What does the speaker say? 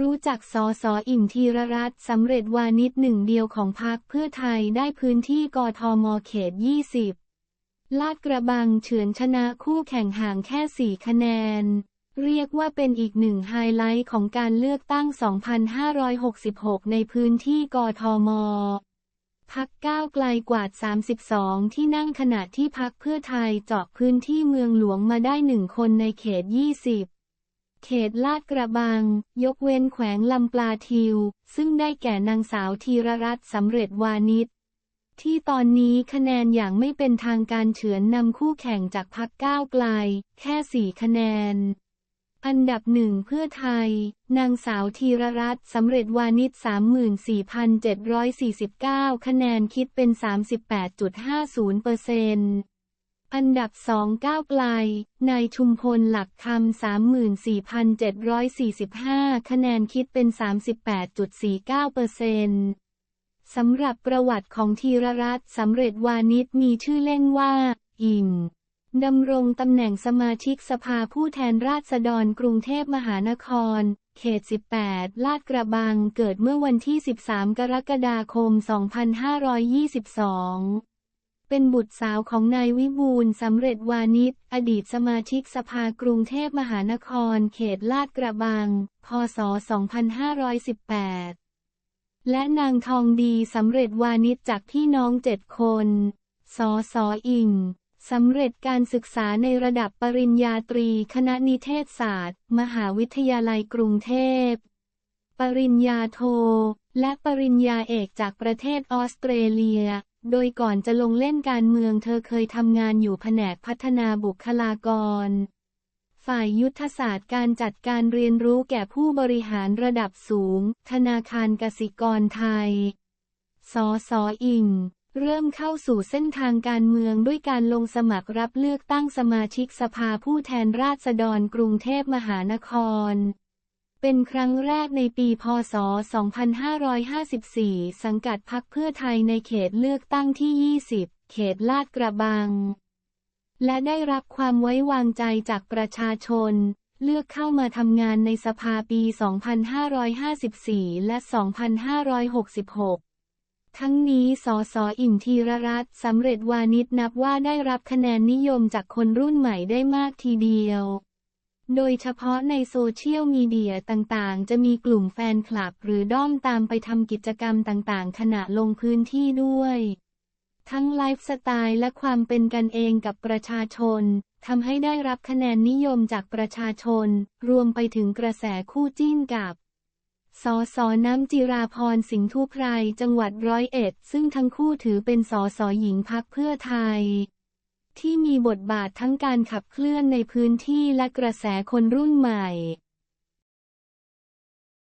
รู้จักสอสออิ่มธีรรัตน์สำเร็จวานิชหนึ่งเดียวของพรรคเพื่อไทยได้พื้นที่กทมเขต 20 ลาดกระบังเฉือนชนะคู่แข่งห่างแค่ 4 คะแนน เรียกว่าเป็นอีกหนึ่งไฮไลท์ของการเลือกตั้ง 2566 ในพื้นที่กทมพักก้าวไกลกวาด 32 ที่นั่งขณะที่พักเพื่อไทยเจาะพื้นที่เมืองหลวงมาได้หนึ่งคนในเขต 20 เขตลาดกระบัง ยกเว้นแขวงลำปลาทิว ซึ่งได้แก่นางสาวธีรรัตน์สำเร็จวานิชที่ตอนนี้คะแนนอย่างไม่เป็นทางการเฉือนนำคู่แข่งจากพักก้าวไกล แค่4คะแนน อันดับหนึ่งเพื่อไทย นางสาวธีรรัตน์สำเร็จวานิช34,749 คะแนนคิดเป็น 38.50%เปอร์เซ็นต์ อันดับสองก้าวไกล นายชุมพลหลักคำ34,745 คะแนนคิดเป็น 38.49%เปอร์เซ็นต์สำหรับประวัติของธีรรัตน์สำเร็จวานิชมีชื่อเล่นว่า อิมดำรงตำแหน่งสมาชิกสภาผู้แทนราษฎรกรุงเทพมหานคร เขต 18 ลาดกระบัง เกิดเมื่อวันที่ 13 กรกฎาคม 2522 เป็นบุตรสาวของนายวิบูลสำเร็จวานิชอดีตสมาชิกสภากรุงเทพมหานคร เขตลาดกระบัง พศ 2518 และนางทองดีสำเร็จวานิชจากพี่น้องเจ็ดคน สสอิงสำเร็จการศึกษาในระดับปริญญาตรี คณะนิเทศศาสตร์ มหาวิทยาลัยกรุงเทพ ปริญญาโท และปริญญาเอกจากประเทศออสเตรเลีย โดยก่อนจะลงเล่นการเมืองเธอเคยทำงานอยู่แผนกพัฒนาบุคลากร ฝ่ายยุทธศาสตร์การจัดการเรียนรู้แก่ผู้บริหารระดับสูง ธนาคารกสิกรไทย สสอิงเริ่มเข้าสู่เส้นทางการเมืองด้วยการลงสมัครรับเลือกตั้งสมาชิกสภาผู้แทนราษฎรกรุงเทพมหานคร เป็นครั้งแรกในปีพศ 2554 สังกัดพักเพื่อไทยในเขตเลือกตั้งที่ 20 เขตลาดกระบัง และได้รับความไว้วางใจจากประชาชน เลือกเข้ามาทำงานในสภาปี 2554 และ 2566ทั้งนี้ สส อิ่มธีรรัตน์สำเร็จวานิชนับว่าได้รับคะแนนนิยมจากคนรุ่นใหม่ได้มากทีเดียว โดยเฉพาะในโซเชียลมีเดียต่างๆ จะมีกลุ่มแฟนคลับหรือด้อมตามไปทำกิจกรรมต่างๆ ขณะลงพื้นที่ด้วย ทั้งไลฟ์สไตล์และความเป็นกันเองกับประชาชนทำให้ได้รับคะแนนนิยมจากประชาชน รวมไปถึงกระแสคู่จิ้นกับสสน้ำจิราพรสิงห์ทุไพรจังหวัดร้อยเอ็ด ซึ่งทั้งคู่ถือเป็นสสหญิงพักเพื่อไทย ที่มีบทบาททั้งการขับเคลื่อนในพื้นที่และกระแสคนรุ่นใหม่